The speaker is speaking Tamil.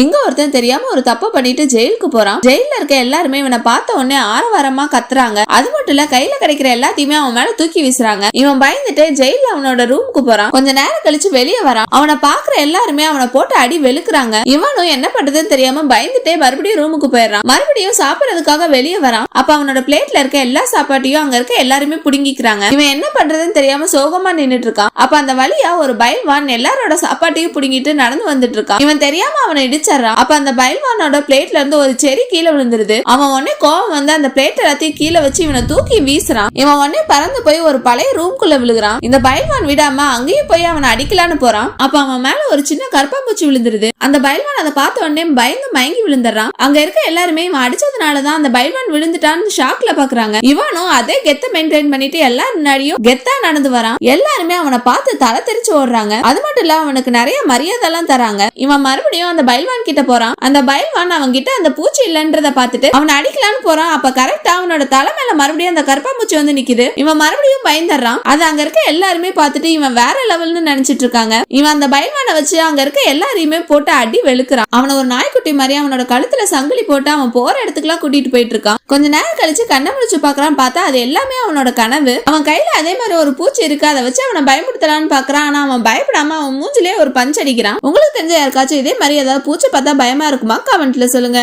இங்க ஒருத்தன் தெரியாம ஒரு தப்பு பண்ணிட்டு ஜெயிலுக்கு போறான். ஜெயில இருக்க எல்லாருமே இவனை பார்த்த உடனே ஆரவாரமா கத்துறாங்க. அது மட்டும் இல்ல கையில கிடைக்கிற எல்லாத்தையுமே அவன் மேல தூக்கி வீசுறாங்க. இவன் பயந்துட்டு ஜெயில அவனோட ரூமுக்கு போறான். கொஞ்ச நேரம் கழிச்சு வெளியே வரான். அவனை பாக்குற எல்லாருமே அவனை போட்டு அடி வெளுக்குறாங்க. இவனும் என்ன பண்றதுன்னு தெரியாம பயந்துட்டே மறுபடியும் ரூமுக்கு போயிடுறான். மறுபடியும் சாப்பிடறதுக்காக வெளியே வரான். அப்ப அவனோட பிளேட்ல இருக்க எல்லா சாப்பாட்டையும் அங்க இருக்க எல்லாருமே புடுங்கிக்கிறாங்க. இவன் என்ன பண்றதுன்னு தெரியாம சோகமா நின்னுட்டு இருக்கான். அப்ப அந்த வழியா ஒரு பயல்வான் எல்லாரோட சாப்பாட்டையும் புடுங்கிட்டு நடந்து வந்துட்டு இருக்கான். இவன் தெரியாம அவனை இடிச்சிடறான் அப்ப அந்த பைல்வானோட பிளேட்ல இருந்து ஒரு செரி கீழே விழுந்துருது. அவன் உடனே கோவம் வந்து அந்த பிளேட் எல்லாத்தையும் கீழே வச்சு இவனை தூக்கி வீசுறான். இவன் உடனே பறந்து போய் ஒரு பழைய ரூம்குள்ள விழுகிறான். இந்த பைல்வான் விடாம அங்கேயும் போய் அவனை அடிக்கலான்னு போறான். அப்ப அவன் மேல ஒரு சின்ன கருப்பாம்பூச்சி விழுந்துருது. அந்த பைல்வான் அதை பார்த்த உடனே பயந்து மயங்கி விழுந்துடுறான். அங்க இருக்க எல்லாருமே இவன் அடிச்சதுனாலதான் அந்த பைல்வான் விழுந்துட்டான்னு ஷாக்ல பாக்குறாங்க. இவனும் அதே கெத்த மெயின்டைன் பண்ணிட்டு எல்லாரும் முன்னாடியும் கெத்தா நடந்து வரான். எல்லாருமே அவனை பார்த்து தலை தெரிச்சு ஓடுறாங்க. அது மட்டும் இல்ல அவனுக்கு நிறைய மரியாதை எல்லாம் தராங்க. இவன் மறுபடியும் அந்த பைல்வான் கிட்ட போறான். அந்த பைல்வான் அவன் கிட்ட அந்த பூச்சி இல்லன்றத பாத்துட்டு அவனை அடிக்கலான்னு போறான். அப்ப கரெக்டா அவனோட தலை மேல மறுபடியும் அந்த கருப்பாம்பூச்சி வந்து நிக்குது. இவன் மறுபடியும் பயந்துடுறான். அது அங்க இருக்க எல்லாருமே பார்த்துட்டு இவன் வேற லெவல்னு நினைச்சிட்டு இருக்காங்க. இவன் அந்த பைல்வானை வச்சு அங்க இருக்க எல்லாரையுமே போட்டு அடி வெளுக்குறான். அவனை ஒரு நாய்க்குட்டி மாதிரி அவனோட கழுத்துல சங்கிலி போட்டு அவன் போற இடத்துக்குலாம் கூட்டிட்டு போயிட்டு இருக்கான். கொஞ்ச நேரம் கழிச்சு கண்ணை முடிச்சு பாக்குறான் பார்த்தா அது எல்லாமே அவனோட கனவு. அவன் கையில அதே மாதிரி ஒரு பூச்சி இருக்கு. அதை வச்சு அவனை பயமுடுத்தலான்னு பாக்குறான் ஆனா அவன் பயப்படாம அவன் மூஞ்சிலே ஒரு பஞ்சு அடிக்கிறான். உங்களுக்கு தெரிஞ்ச யாருக்காச்சும் இதே மாதிரி ஏதாவது பூச்சி பார்த்தா பயமா இருக்குமா? கமெண்ட்ல சொல்லுங்க.